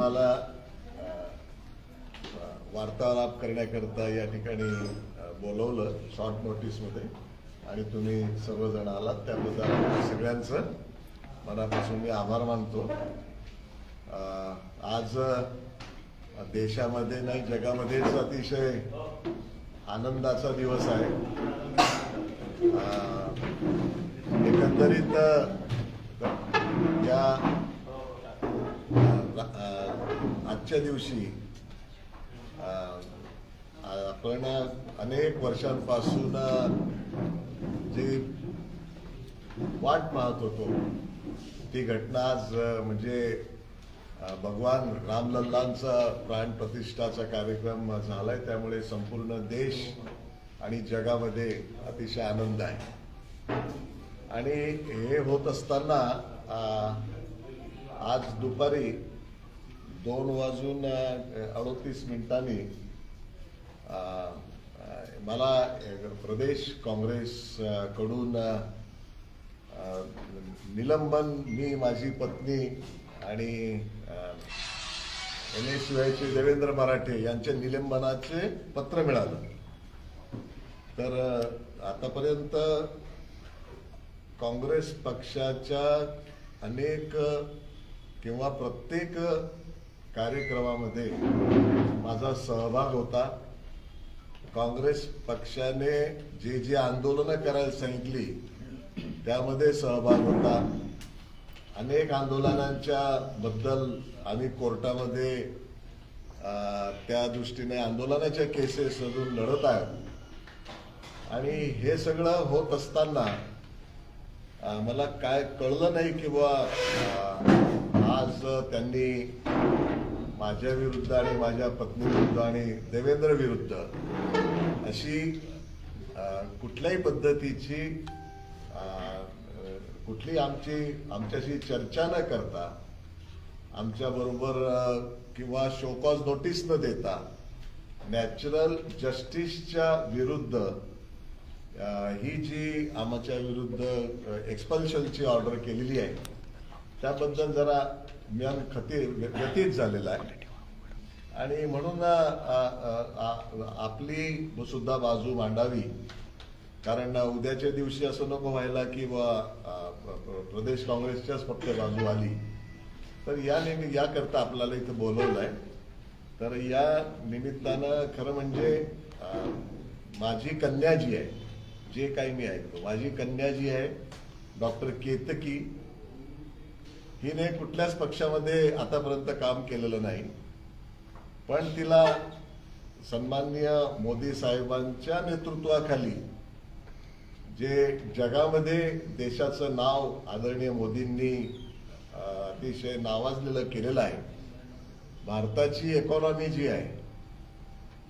तुम्हाला वार्तालाप करण्याकरता या ठिकाणी बोलवलं शॉर्ट नोटीसमध्ये आणि तुम्ही सर्वजण आलात. त्याबद्दल सगळ्यांचं मनापासून मी आभार मानतो. आज देशामध्ये नाही जगामध्येच अतिशय आनंदाचा दिवस आहे. एकंदरीत या आजच्या दिवशी आपण अनेक वर्षांपासून जी वाट पाहत होतो ती घटना आज म्हणजे भगवान रामलल्लांचा प्राण प्रतिष्ठाचा कार्यक्रम झालाय त्यामुळे संपूर्ण देश आणि जगामध्ये अतिशय आनंद आहे. आणि हे होत असताना आज दुपारी दोन वाजून अडोतीस मिनिटांनी मला प्रदेश काँग्रेसकडून निलंबन मी माझी पत्नी आणि एन एस शिवायचे देवेंद्र मराठे यांच्या निलंबनाचे पत्र मिळालं. तर आतापर्यंत काँग्रेस पक्षाच्या अनेक किंवा प्रत्येक कार्यक्रमामध्ये माझा सहभाग होता. काँग्रेस पक्षाने जे जे आंदोलनं करायला सांगितली त्यामध्ये सहभाग होता. अनेक आंदोलनांच्या बद्दल आम्ही कोर्टामध्ये त्या दृष्टीने आंदोलनाच्या केसेस अजून लढत आहेत. आणि हे सगळं होत असताना मला काय कळलं नाही की आज त्यांनी माझ्या विरुद्ध आणि माझ्या पत्नी विरुद्ध आणि देवेंद्र विरुद्ध अशी कुठल्याही पद्धतीची कुठली आमची आमच्याशी चर्चा न करता आमच्या बरोबर किंवा शोकॉज नोटीस न देता नॅचरल जस्टिसच्या विरुद्ध ही जी आमच्या विरुद्ध एक्सपल्शनची ऑर्डर केलेली आहे त्याबद्दल जरा मी खती व्यतीत झालेला आहे. आणि म्हणून आपली सुद्धा बाजू मांडावी. कारण उद्याच्या दिवशी असं नको व्हायला की बा प्रदेश काँग्रेसच्याच फक्त बाजू आली. तर या नेहमी याकरता आपल्याला इथं बोलवलंय. तर या निमित्तानं खरं म्हणजे माझी कन्या जी आहे जे काही मी ऐकतो माझी कन्या जी आहे डॉक्टर केतकी हिने कुठल्याच पक्षामध्ये आतापर्यंत काम केलेलं नाही. पण तिला सन्माननीय मोदी साहेबांच्या नेतृत्वाखाली जे जगामध्ये देशाचं नाव आदरणीय मोदींनी अतिशय नावाजलेलं केलेलं आहे भारताची इकॉनॉमी जी आहे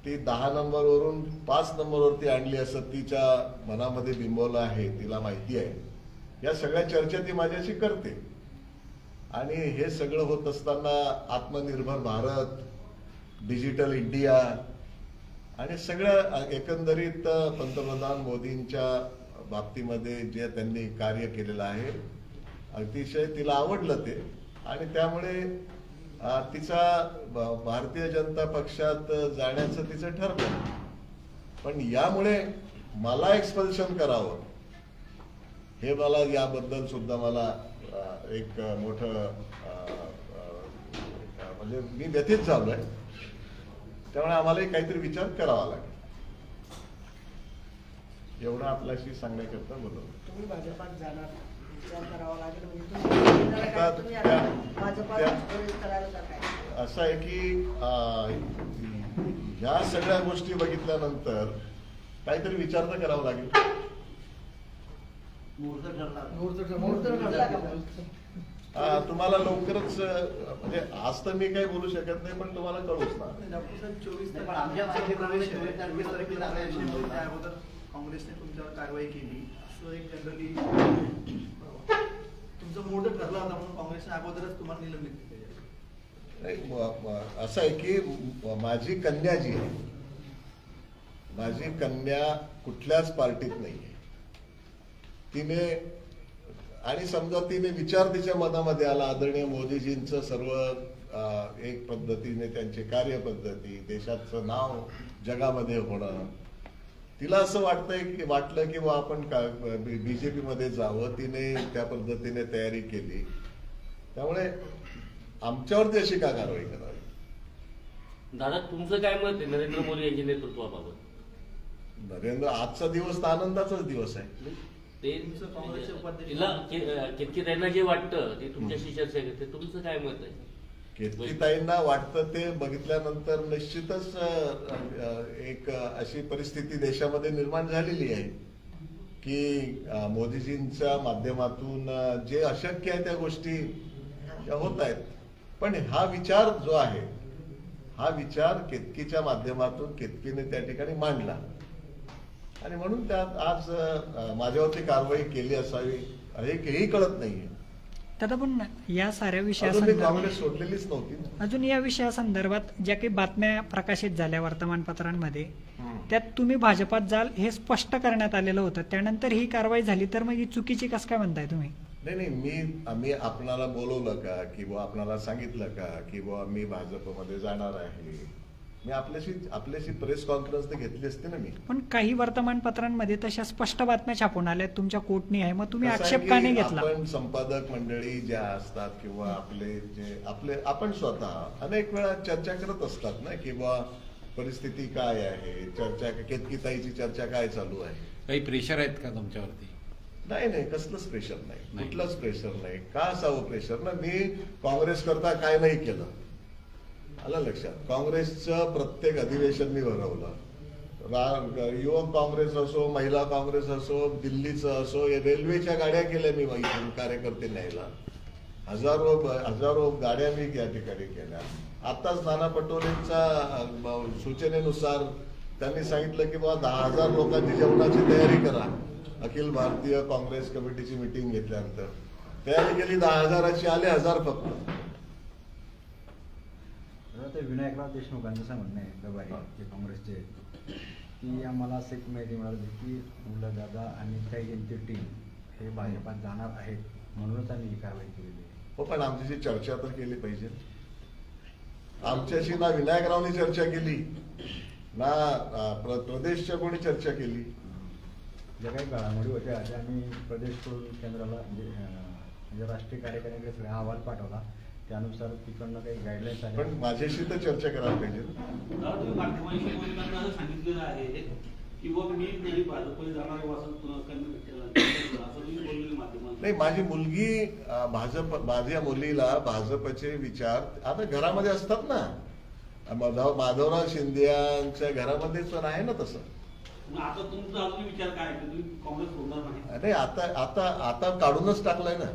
ती दहा नंबरवरून पाच नंबरवरती आणली असं तिच्या मनामध्ये बिंबवलं आहे तिला माहिती आहे. या सगळ्या चर्चा ती माझ्याशी करते. आणि हे सगळं होत असताना आत्मनिर्भर भारत डिजिटल इंडिया आणि सगळं एकंदरीत पंतप्रधान मोदींच्या बाबतीमध्ये जे त्यांनी कार्य केलेलं आहे अतिशय तिला आवडलं ते. आणि त्यामुळे तिचा भारतीय जनता पक्षात जाण्याचं तिचं ठरलं. पण यामुळे मला एक्सपल्शन करावं. हे मला याबद्दल सुद्धा मला एक मोठं म्हणजे मी व्यथित झालोय. त्यामुळे आम्हालाही काहीतरी विचार करावा लागेल. एवढं आपल्याशी सांगण्याकरता बोलवलं म्हणजे असं आहे की ह्या सगळ्या गोष्टी बघितल्यानंतर काहीतरी विचार तर करावा लागेल. तुम्हाला लवकरच म्हणजे आज तर मी काही बोलू शकत नाही पण तुम्हाला कळूच ना. काँग्रेसने तुमच्यावर कारवाई केली. असं एक जनरली तुमचं मोठं ठरलं होता म्हणून काँग्रेसने अगोदरच तुम्हाला निलंबित केले. असं आहे की माझी कन्या जी आहे माझी कन्या कुठल्याच पार्टीत नाही आहे तिने आणि समजा तिने विचार तिच्या मनामध्ये आला आदरणीय मोदीजींचं सर्व एक पद्धतीने त्यांची कार्यपद्धती देशाचं नाव जगामध्ये होणं. तिला असं वाटतंय की वाटलं की बा आपण बीजेपी मध्ये जावं. तिने त्या पद्धतीने तयारी केली. त्यामुळे आमच्यावरती अशी का कारवाई करावी? दादा तुमचं काय मत आहे नरेंद्र मोदी यांच्या नेतृत्वाबाबत? नरेंद्र आजचा दिवस तर आनंदाचाच दिवस आहे. ते तुमचं काँग्रेसचे उपाध्यक्ष- तिला केतकी त्यांना जे वाटतं ते तुमच्याशी चर्चा करते. तुमचं काय मत आहे? केतकीताईंना वाटतं ते बघितल्यानंतर निश्चितच एक अशी परिस्थिती देशामध्ये निर्माण झालेली आहे. की मोदीजींच्या माध्यमातून जे अशक्य आहे त्या गोष्टी त्या होत आहेत. पण हा विचार जो आहे हा विचार केतकीच्या माध्यमातून केतकीने त्या ठिकाणी मांडला. आणि म्हणून त्यात आज माझ्यावरती कारवाई केली असावी हे हेही कळत नाहीये. दादा पण या साऱ्या विषयासंदर्भात सोडलेलीच नव्हती. अजून या विषयासंदर्भात ज्या काही बातम्या प्रकाशित झाल्या वर्तमानपत्रांमध्ये त्यात तुम्ही भाजपात जाल हे स्पष्ट करण्यात आलेलं होतं. त्यानंतर ही कारवाई झाली तर मग ही चुकीची कसं काय म्हणताय तुम्ही? नाही नाही मी आम्ही आपणाला बोलवलं का? की बुवा आपणाला सांगितलं का? की बुवा मी भाजपमध्ये जाणार आहे. मी आपल्याशी आपल्याशी प्रेस कॉन्फरन्स तर घेतली असते ना मी. पण काही वर्तमानपत्रांमध्ये तशा स्पष्ट बातम्या छापून आल्या तुमच्या कोर्टनी आहे. मग तुम्ही कसं आहे आक्षेप का नाही की घेतला? आपण संपादक मंडळी ज्या असतात किंवा आपले जे आपले आपण स्वतः अनेक वेळा चर्चा करत असतात ना की बुवा परिस्थिती काय आहे? चर्चा केतकीताईची चर्चा काय चालू आहे? काही प्रेशर आहेत का तुमच्यावरती? नाही नाही कसलंच प्रेशर नाही. नाही. कुठलंच प्रेशर नाही. का असावं प्रेशर ना मी काँग्रेस करता काय नाही केलं. आला लक्षात. काँग्रेसचं प्रत्येक अधिवेशन मी भरवलं. युवक काँग्रेस असो महिला काँग्रेस असो दिल्लीचं असो या रेल्वेच्या गाड्या केल्या मी कार्यकर्ते न्यायला. हजारो हजारो गाड्या मी या ठिकाणी केल्या. आताच नाना पटोलेंच्या सूचनेनुसार त्यांनी सांगितलं की बाबा दहा हजार लोकांची जेवणाची तयारी करा. अखिल भारतीय काँग्रेस कमिटीची मिटिंग घेतल्यानंतर. तयारी केली दहा हजाराची आले हजार फक्त. ते विनायकराव देशमुखांचं असं म्हणणं आहे गवारी जे काँग्रेसचे की आम्हाला असं एक माहिती मिळाली की मुलं दादा आणि काही यांची टीम हे भाजपात जाणार आहेत म्हणूनच आम्ही ही कारवाई केलेली आहे. हो पण आमच्याशी चर्चा तर केली पाहिजे. आमच्याशी ना विनायकरावनी चर्चा केली ना प्र- प्रदेशच्या कोणी चर्चा केली. ज्या काही घडामोडी होत्या त्या आम्ही प्रदेशकडून केंद्राला म्हणजे म्हणजे राष्ट्रीय कार्यकारिणीकडे सगळा अहवाल पाठवला. त्यानुसार तिकडनं काही गाईडलाईन्स आल्या पण माझ्याशी तर चर्चा करायला पाहिजे. ना. दादा तुम्ही माध्यमांशी बोलताना असं सांगितलेलं आहे की बाबा मी नाही भाजपमध्ये जाणार आहे असं तुला कन्व्हिन्स असं तुम्ही बोललेलं माध्यमांना नाही माझी मुलगी अ, भाजप माझ्या मुलीला भाजपचे विचार आता घरामध्ये असतात ना. माधव माधवराव शिंदेच्या घरामध्ये पण आहे ना तसं. मग आता तुमचा अजून विचार काय आहे? की तुम्ही काँग्रेस सोडणार नाही अरे आता आता आता काढूनच टाकलाय ना.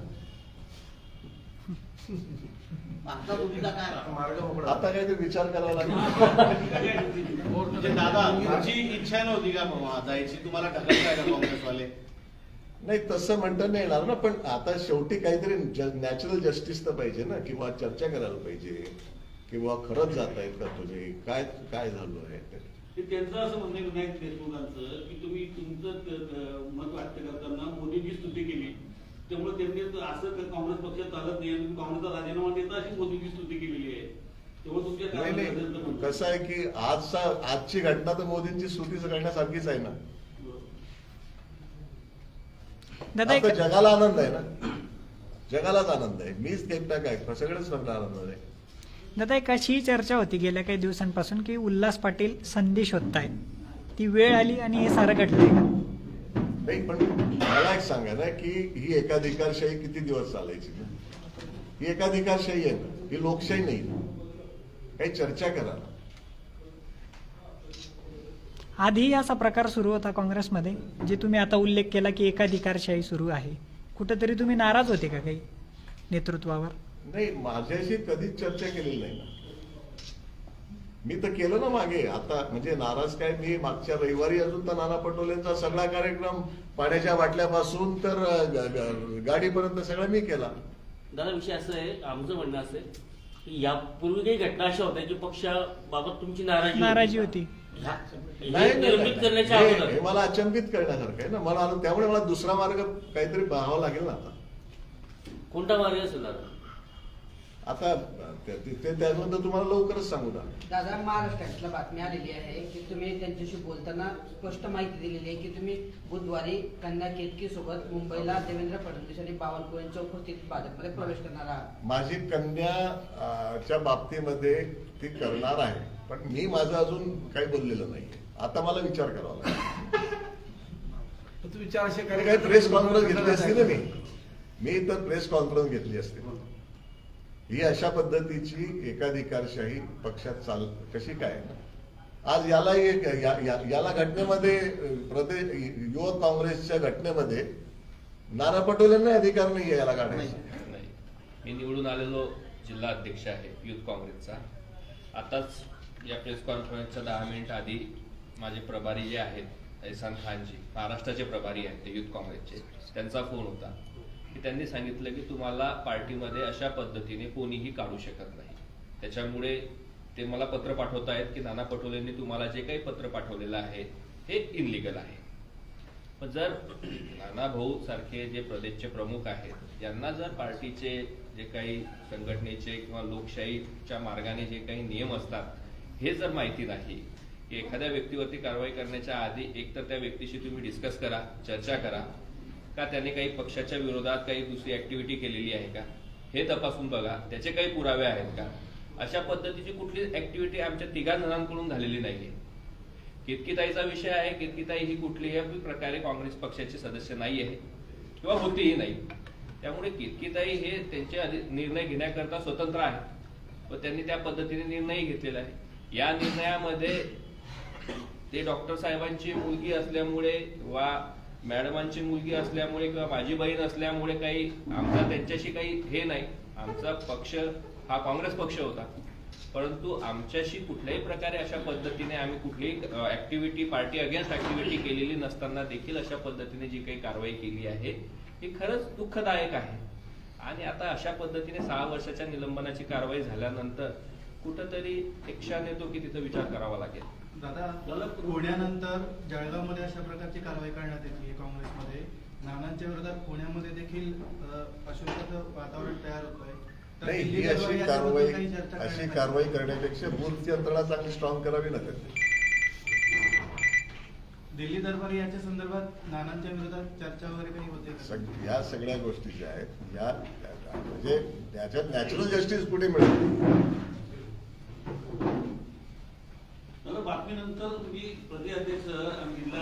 आता भूमिका काय मार्ग मोकळा. आता काहीतरी विचार करावा लागेल. म्हणजे दादा तुमची इच्छा नव्हती का बाबा जायची? तुम्हाला ढकलताय का काँग्रेसवाले? नाही तसं म्हणता नाही येणार ना पण आता शेवटी काहीतरी नॅचरल जस्टिस तर पाहिजे ना किंवा चर्चा करायला पाहिजे किंवा खरंच जात आहेत का तुम्ही काय काय झालं आहे ते. ते त्यांचं असं म्हणणं विनायक देशमुखांचं की तुम्ही तुमचं मत व्यक्त करताना मोदींची स्तुती केली. त्यामुळे त्यांनी असं क- काँग्रेस पक्ष चालत नाही आणि काँग्रेसचा राजीनामा देता अशी मोदींची स्तुती केलेली आहे. त्यामुळे तुमच्या. कसं आहे की आजचा आजची घटना तर मोदींची स्तुती करण्यासारखीच आहे ना. जगाला आनंद आहे ना. जगालाच आनंद आहे. मीच एकटा काय? सगळेच फक्त आनंद आहे. दादा एक अशी चर्चा होती गेल्या काही दिवसांपासून की उल्हास पाटील संधी शोधतायत. ती वेळ आली आणि हे सारं घडलंय का? नाही पण मला एक सांगा ना की ही एकाधिकारशाही किती दिवस चालायची ही एकाधिकारशाही आहे ना ही लोकशाही नाही. काही चर्चा करा आधी असा प्रकार सुरू होता काँग्रेसमध्ये जे तुम्ही आता उल्लेख केला की एकाधिकारशाही सुरू आहे. कुठेतरी तुम्ही नाराज होते का काही नेतृत्वावर? नाही माझ्याशी कधीच चर्चा केलेली नाही ना. मी तर केलं ना मागे. आता म्हणजे नाराज काय? मी मागच्या रविवारी अजून तर नाना पटोलेंचा सगळा कार्यक्रम पाण्याच्या बाटल्यापासून तर गाडीपर्यंत सगळं मी केला. दादा विषय असं आहे आमचं म्हणणं असं आहे की यापूर्वी काही घटना अशा होत्या की पक्षाबाबत तुमची नाराजी नाराजी होती. नाही, मला अचंबित करण्यासारखं आहे ना. मला आलं- त्यामुळे मला दुसरा मार्ग काहीतरी पाहावा लागेल ना आता. कोणता मार्ग असेल दादा? आता ते ते- त्याबद्दल तुम्हाला लवकरच सांगू ना. दादा महाराष्ट्रातल्या बातमी आलेली आहे की तुम्ही त्यांच्याशी बोलताना स्पष्ट माहिती दिलेली आहे की तुम्ही बुधवारी कन्या केतकी सोबत मुंबईला देवेंद्र फडणवीस आणि बावनकुळेंच्या उपस्थितीत भाजपमध्ये प्रवेश करणार आहात. माझी कन्या अं, च्या बाबतीमध्ये ती करणार आहे पण मी माझं अजून काही बोललेलं नाही. आता मला विचार करावा लागेल. तुम्ही चारशे आणि काही प्रेस कॉन्फरन्स घेतली असती ना मी? मी तर प्रेस कॉन्फरन्स घेतली असते. ही अशा पद्धतीची एकाधिकारशाही पक्षात चाल कशी काय? आज याला एक या- या- याला घटनेमध्ये प्रदेश युवक काँग्रेसच्या घटनेमध्ये नाना पटोलेंना अधिकार नाही याला काढायचा नाही. मी निवडून आलेलो जिल्हा अध्यक्ष आहे युथ काँग्रेसचा. आताच या प्रेस कॉन्फरन्सच्या दहा मिनिट आधी माझे प्रभारी जे आहेत एहसान खानजी महाराष्ट्राचे प्रभारी आहेत ते युथ काँग्रेसचे. त्यांचा फोन होता. की त्यांनी सांगितलं की तुम्हाला पार्टीमध्ये अशा पद्धतीने कोणीही काढू शकत नाही. त्याच्यामुळे ते मला पत्र पाठवत आहेत की नाना पटोलेंनी तुम्हाला जे काही पत्र पाठवलेलं आहे हे इनलिगल आहे. पण जर नाना भाऊ सारखे जे प्रदेशचे प्रमुख आहेत यांना जर पार्टीचे जे काही संघटनेचे किंवा लोकशाहीच्या मार्गाने जे काही नियम असतात हे जर माहिती नाही की एखाद्या व्यक्तीवरती कारवाई करण्याच्या आधी एक तर त्या व्यक्तीशी तुम्ही डिस्कस करा चर्चा करा का त्याने काही पक्षाच्या विरोधात काही दुसरी ऍक्टिव्हिटी केलेली आहे का? हे तपासून बघा. त्याचे काही पुरावे आहेत का? अशा पद्धतीची कुठली ऍक्टिव्हिटी आमच्या तिघा जणांकडून झालेली नाहीये. केतकीताईचा विषय आहे केतकीताई ही कुठल्याही प्रकारे काँग्रेस पक्षाचे सदस्य नाही आहे किंवा होतीही नाही. त्यामुळे केतकीताई हे त्यांचे निर्णय घेण्याकरता स्वतंत्र आहे व त्यांनी त्या पद्धतीने निर्णय घेतलेला आहे. या निर्णयामध्ये ते डॉक्टर साहेबांची मुलगी असल्यामुळे वा मॅडमांची मुलगी असल्यामुळे किंवा माझी बहीण असल्यामुळे काही आमचा त्यांच्याशी काही हे नाही. आमचा पक्ष हा काँग्रेस पक्ष होता. परंतु आमच्याशी कुठल्याही प्रकारे अशा पद्धतीने आम्ही कुठलीही ऍक्टिव्हिटी पार्टी अगेन्स्ट ऍक्टिव्हिटी केलेली नसताना देखील अशा पद्धतीने जी काही कारवाई केली आहे ही खरंच दुःखदायक आहे. आणि आता अशा पद्धतीने सहा वर्षाच्या निलंबनाची कारवाई झाल्यानंतर कुठंतरी एक क्षण येतो की तिथं विचार करावा लागेल. दादा पुण्यानंतर जळगावमध्ये अशा प्रकारची कारवाई करण्यात येते काँग्रेसमध्ये. नानांच्या विरोधात पुण्यामध्ये देखील अ, अशोकाचं वातावरण तयार होत आहे नाही ही अशी कारवाई अशी कारवाई करण्यापेक्षा बूथ यंत्रणा चांगली स्ट्रॉंग करावी त्यांनी दिल्ली दरबारी याच्या संदर्भात नानांच्या विरोधात चर्चा वगैरे काही होते या सगळ्या गोष्टी ज्या आहेत. या म्हणजे त्याच्यात नॅचरल जस्टिस कुठे मिळेल दादा बातमीनंतर तुम्ही प्रदेश अध्यक्ष आणि जिल्हा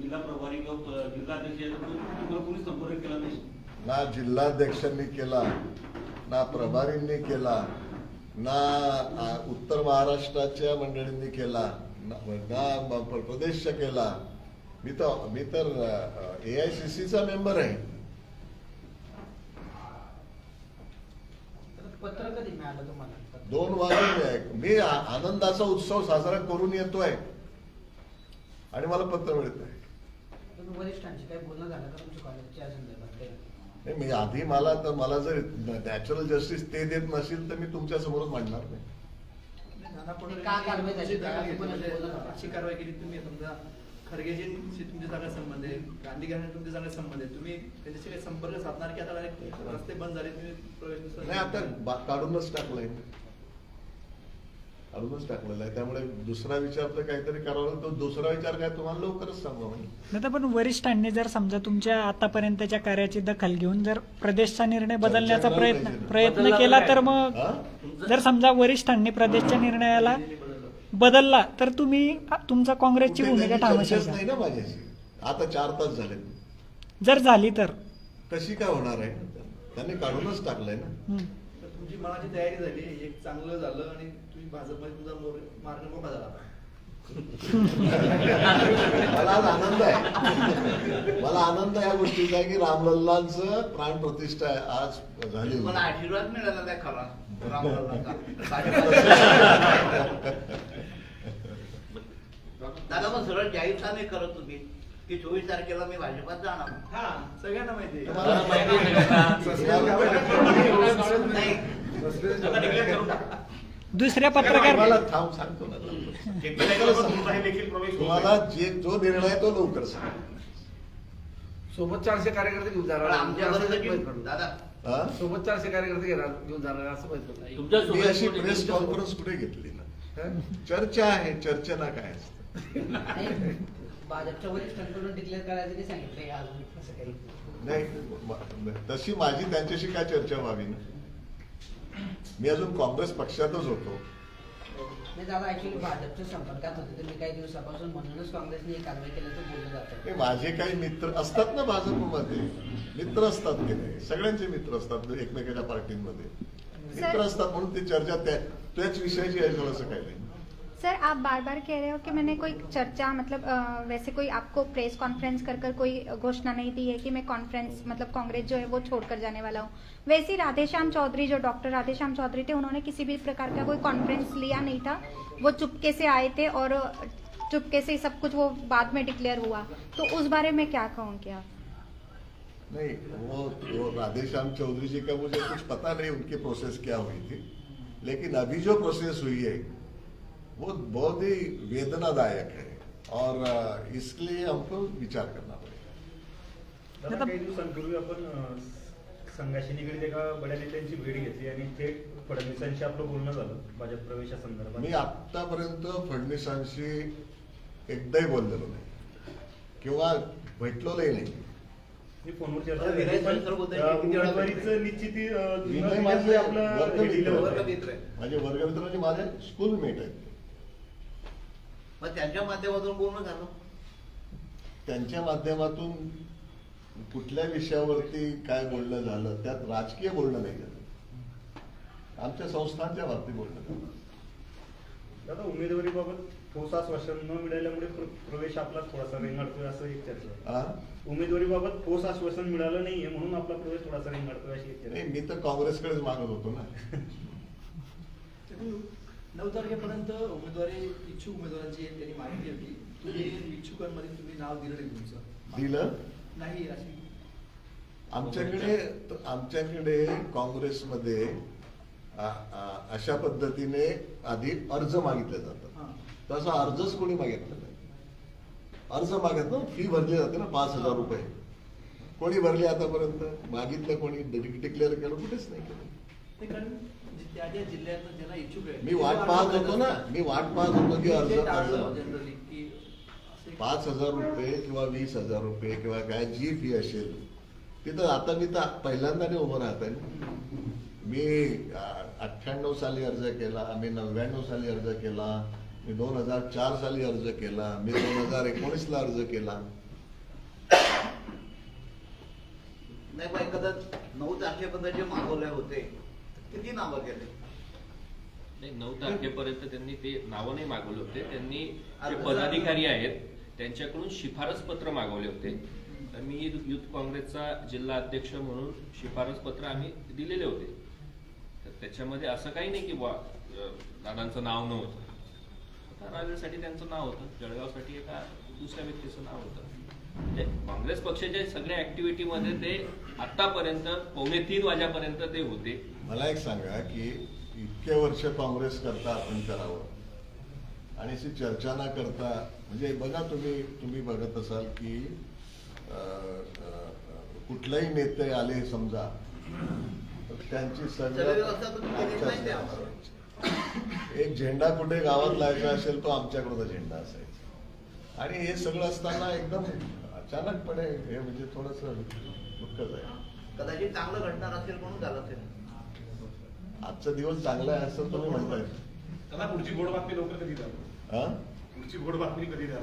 जिल्हा प्रभारी किंवा अ, जिल्हा अध्यक्ष याच्याकडून तुम्हाला कोणी संपर्क केला नाही? ना जिल्हाध्यक्षांनी केला ना प्रभारींनी केला ना उत्तर महाराष्ट्राच्या मंडळींनी केला ना प्रदेशच्या केला. मी तर मी तर ए आय सी सीचा मेंबर आहे. पत्र कधी मिळालं तुम्हाला? दोन वाजून मी आनंदाचा उत्सव साजरा करून येतोय. आणि मला पत्र मिळत आहे तुम्ही वरिष्ठांशी काही बोलणं झालं का तुमच्या कॉलेजच्या संदर्भात काही? नाही, मी आधी मला तर मला जर नॅचरल जस्टिस ते देत नसेल तर मी तुमच्या समोरच मांडणार नाही. कारवाई केली तुम्ही समजा खरगेजींशी तुमचे चांगले संबंध आहे गांधी घराणे तुमचे चांगले संबंध आहे तुम्ही त्यांच्याशी काही संपर्क साधणार की आता रस्ते बंद झाले तुम्ही प्रवेश नाही आता काढूनच टाकलंय काढूनच टाकलेलं आहे त्यामुळे दुसरा विचार तर काहीतरी करावा. तो दुसरा विचार काय तुम्हाला लवकरच सांगू नाही पण वरिष्ठांनी जर समजा तुमच्या आतापर्यंतच्या कार्याची दखल घेऊन जर प्रदेशचा निर्णय बदलण्याचा प्रयत्न. प्रयत्न केला तर? मग? जर समजा वरिष्ठांनी प्रदेशच्या निर्णयाला बदलला तर तुम्ही तुमचा काँग्रेसची भूमिका नाही का? ना माझ्याशी आता चार तास झाले जर झाली तर कशी काय होणार आहे त्यांनी काढूनच टाकलंय ना तुमची मनाची तयारी झाली एक चांगलं झालं आणि तुम्ही भाजपमध्ये तुमचा मोर- मार्ग मोकळा झाला. मला आज आनंद आहे. मला आनंद या गोष्टीचा आहे की रामलल्लांचं प्राण प्रतिष्ठा आज झाली मला आशीर्वाद मिळाला नाही खरा. दादा मग सरळ जाहीर का नाही करत तुम्ही की चोवीस तारखेला मी भाजपात जाणार. हा सगळ्यांना माहिती आहे. आहे? नाही दुसऱ्या पत्रकार मला थांब सांगतो ना तुम्हाला. जे जो निर्णय आहे तो लवकर सांग. सोबत चारशे कार्यकर्ते घेऊन आमच्या हा? सोबत चारशे कार्यकर्ते घेऊन जाणार असं मी अशी प्रेस कॉन्फरन्स कुठे घेतली ना? हं? चर्चा आहे चर्चेला काय असतं? नाही, भाजपच्या वरिष्ठांकडून डिक्लेअर करायचं नाही तशी माझी त्यांच्याशी काय चर्चा व्हावी ना? मी अजून काँग्रेस पक्षातच होतो. नाही दादा ऍक्च्युली भाजपच्या संपर्कात होते तुम्ही काही दिवसापासून म्हणूनच काँग्रेसने ही कारवाई केल्याचं बोललं जातं. माझे काही मित्र असतात ना भाजपमध्ये? मित्र असतात की नाही? सगळ्यांचे मित्र असतात एकमेकांच्या पार्टीमध्ये. मित्र असतात म्हणून ती चर्चा त्या त्याच विषयाची आहे थोडंसं काही नाही. सर आप बार बार कह रहे हो कि मैंने कोई चर्चा मतलब वैसे कोई आपको प्रेस कॉन्फ्रेंस कर कर कोई घोषणा नहीं दी है कि मैं कॉन्फ्रेंस मतलब कांग्रेस जो है वो छोड़कर जाने वाला हूँ। वैसे राधेश्याम चौधरी जो डॉक्टर राधेश्याम चौधरी थे उन्होंने किसी भी प्रकार का कोई कॉन्फ्रेंस लिया नहीं था। वो चुपके से आए थे और चुपके से सब कुछ वो बाद में डिक्लेयर हुआ। तो उस बारे में क्या कहोगे आप नहीं वो, वो राधेश्याम चौधरी जी का मुझे कुछ पता नहीं उनकी प्रोसेस क्या हुई थी। लेकिन अभी जो प्रोसेस हुई है वो बहुत ही वेदनादायक है। और अ, इसके लिए हमको विचार करना पड़ेगा। काही दिवसांपूर्वी आपण संघाशी निगडीत एका बड्या नेत्यांची भेट घेतली आणि थेट फडणवीसांशी आपलं बोलणं झालं भाजप प्रवेशासंदर्भात मी आतापर्यंत फडणवीसांशी एकदाही बोललेलो नाही. किंवा भेटलोही नाही. मी फोनवर. माझे वर्गमित्र म्हणजे माझे स्कूलमेट आहेत. मग त्यांच्या माध्यमातून बोलणं झालं त्यांच्या माध्यमातून कुठल्या विषयावरती काय बोलणं झालं त्यात राजकीय बोलणं नाही झालं आमच्या संस्थांच्या बाबतीत बोलणं झालं दादा उमेदवारीबाबत ठोस आश्वासन न मिळाल्यामुळे प्र- प्रवेश आपला थोडासा रेंगाळतोय असं एक चर्चा. हा? उमेदवारीबाबत ठोस आश्वासन मिळालं नाहीये म्हणून आपला प्रवेश थोडासा रेंगाळतोय अशी एक चर्चा. मी तर काँग्रेसकडेच मागत होतो ना नऊ तारखेपर्यंत उमेदवारी इच्छुक उमेदवारांची त्यांनी माहिती होती तुम्ही इच्छुकांमध्ये तुम्ही नाव दिलं नाही तुमचं. दिलं? नाही अशी. आमच्याकडे आमच्याकडे काँग्रेसमध्ये अशा पद्धतीने आधी अर्ज मागितले जातात. तसा अर्जच कोणी मागितला नाही. अर्ज मागितलं फी भरली जाते ना पाच हजार रुपये. कोणी भरली आतापर्यंत? मागितलं कोणी? डिक्लेअर केलं कुठेच नाही केलं. त्या इच्छुक आहे. मी वाट पाहत होतो ना. मी वाट पाहत होतो की अर्ज अर्ज जनरली की असे- पाच हजार रुपये किंवा वीस हजार रुपये किंवा काय जी फी असेल तिथं आता मी तर पहिल्यांदा नाही उभं राहत आहे मी अठ्ठ्याण्णव साली अर्ज केला मी नव्याण्णव साली अर्ज केला मी दोन हजार चार साली अर्ज केला मी दोन हजार एकोणीसला अर्ज केला. नाही पण एखादा नऊ तारखेपर्यंत जे मागवले होते किती नावं गेले? नाही, नऊ तारखेपर्यंत त्यांनी ते नावं नाही मागवले होते. त्यांनी जे पदाधिकारी आहेत त्यांच्याकडून शिफारस पत्र मागवले होते. तर मी युथ काँग्रेसचा जिल्हा अध्यक्ष म्हणून शिफारस पत्र आम्ही दिलेले होते. तर त्याच्यामध्ये असं काही नाही की अं, दादांचं नाव नव्हतं. रावेरसाठी त्यांचं नाव होतं. जळगावसाठी एका दुसऱ्या व्यक्तीचं नाव होतं. काँग्रेस पक्षाच्या सगळ्या ऍक्टिव्हिटीमध्ये ते आतापर्यंत पावणे तीन वाजेपर्यंत ते होते. मला एक सांगा की इतके वर्ष काँग्रेस करता आपण करावं. आणि अशी चर्चा न करता म्हणजे बघा तुम्ही तुम्ही बघत असाल की कुठलाही नेते आले समजा तर त्यांची सगळी व्यवस्था तुम्ही केली नाही ते सगळ्यात एक झेंडा कुठे गावात लावायचा असेल तो आमच्याकडचा झेंडा असायचा. आणि हे सगळं असताना एकदम अचानकपणे हे म्हणजे थोडस दुःखच आहे. कदाचित चांगलं घडणार असेल म्हणून झालं असेल. आजचा दिवस चांगला आहे असं तुम्ही म्हणताय. त्याला पुढची गोड बातमी लवकर कधी द्या हा? पुढची गोड बातमी कधी द्या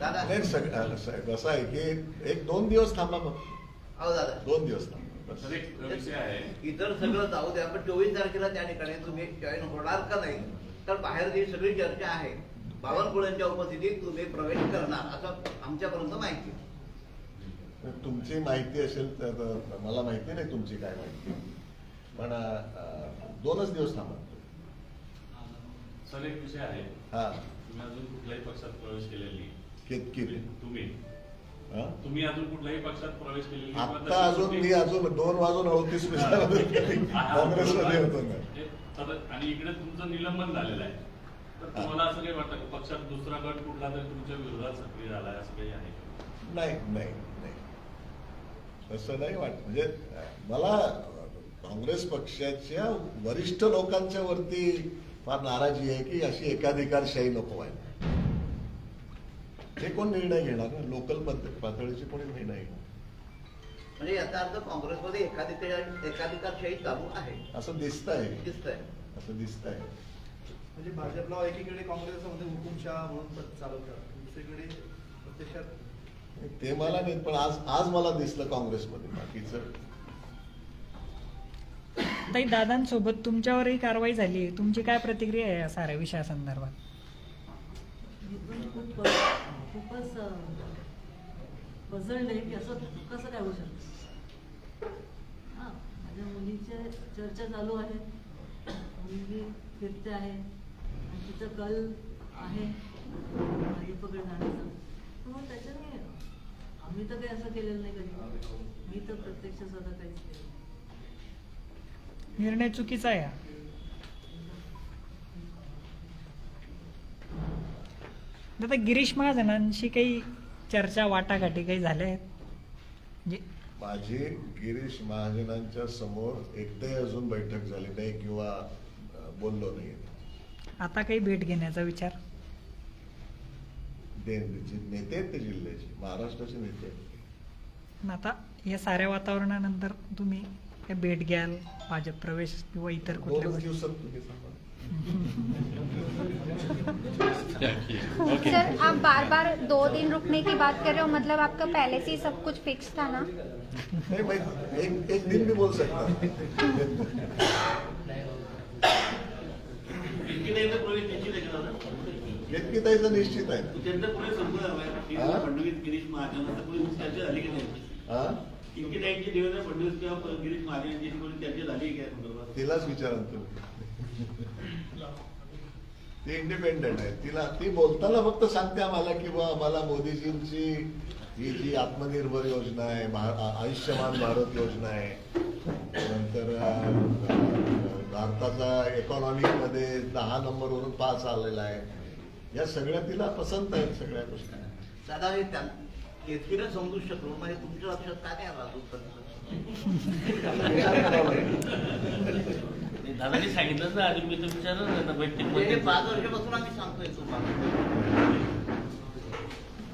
दादा. नाही सग- अ, स- कसं आहे की एक दोन दिवस थांबा मग अहो दादा. दोन दिवस थांबा बस. तर एक विषय आहे. इतर सगळं जाऊ द्या पण चोवीस तारखेला त्या ठिकाणी तुम्ही जॉईन होणार का नाही? तर बाहेर जी सगळी चर्चा आहे. बावनकुळ्यांच्या उपस्थितीत तुम्ही प्रवेश करणार असं आमच्यापर्यंत माहिती. तुमची माहिती असेल तर मला माहिती नाही तुमची काय माहिती. पण दोनच दिवस थांबा. सर एक विषय आहे. हा. तुम्ही अजून कुठल्याही पक्षात प्रवेश केलेली किती तुम्ही. हा? तुम्ही अजून कुठल्याही पक्षात प्रवेश केलेली तशी अजून मी अजून दोन वाजून अडतीस काँग्रेसमध्ये होतो आणि इकडे तुमचं निलंबन झालेलं आहे. तुम्हाला असं काही वाटतं का? पक्षात दुसरा गट कुठला तरी तुमच्या विरोधात सक्रिय झालाय असं काही आहे? नाही नाही नाही. तसं नाही वाटत. म्हणजे मला काँग्रेस पक्षाच्या वरिष्ठ लोकांच्या वरती फार नाराजी आहे की अशी एकाधिकारशाही नको व्हायला हे कोण निर्णय घेणार ना? लोकल पातळीचे कोणी निर्णय घेणार? म्हणजे याचा अर्थ काँग्रेसमध्ये एकाधिकार एकाधिकारशाही चालू आहे. असं दिसतंय. दिसतंय. असं दिसतंय. म्हणजे भाजपला एकीकडे काँग्रेसमध्ये हुकुमशहा म्हणून चालवतात दुसरीकडे प्रत्यक्षात ते मला नाही पण आज आज मला दिसलं काँग्रेसमध्ये बाकीचं. ताई दादांसोबत तुमच्यावरही कारवाई झाली तुमची काय प्रतिक्रिया आहे या साऱ्या विषयासंदर्भात मी पण खूप खूपच पझल्ड आहे की असं कसं काय होऊ शकतं? हां माझ्या मुलीच्या चर्चा चालू आहे. मुलगी फिरते आहे. आणि तिचं कल आहे. भाजपकडे जाण्याचं तर मग त्याच्याने आम्ही तर काही असं केलेलं नाही कधी. मी तर प्रत्यक्ष स्वतः काहीच केलं. निर्णय चुकीचा आहे हा. आता गिरीश महाजनांशी काही चर्चा वाटाघाटी काही झाल्या आहेत? म्हणजे माझी गिरीश महाजनांच्या समोर एकदाही अजून बैठक झाली नाही किंवा बोललो नाही. आता काही भेट घेण्याचा विचार. ते जे नेते आहेत ते जिल्ह्याचे महाराष्ट्राचे नेते आहेत. आता या साऱ्या वातावरणानंतर तुम्ही भेट घ्याल भाजप प्रवेश किंवा इतर सर आप बार बार दो दिन रुकने की बात कर रहे हो मतलब आपका पहले से ही सब कुछ फिक्स था ना? नहीं मैं एक एक दिन भी बोल सकता निश्चित आहे संपलं? फडणवीस गिरीश महाजनांचं पुढे चर्चा झाली की नाही इतकी नाईटची देवेंद्र फडणवीस किंवा गिरीश कोणी चर्चा झाली की काय संदर्भात. तिलाच विचारा तुम्ही ती इंडिपेंडेंट आहे तिला ती बोलताना फक्त सांगते आम्हाला की बा आम्हाला मोदीजींची ही जी आत्मनिर्भर योजना आहे आयुष्यमान भारत योजना आहे. नंतर भारताचा economic मध्ये दहा नंबरवरून पास आलेला आहे. या सगळ्या तिला पसंत आहेत सगळ्या गोष्टी. दादा हे त्या समजू शकलो म्हणजे तुमच्या लक्षात का नाही आला दादांनी सांगितलं ना आधी मी तर विचारलं ना म्हणजे बैठकीमध्ये पाच वर्षापासून आम्ही सांगतोय तुम्हाला.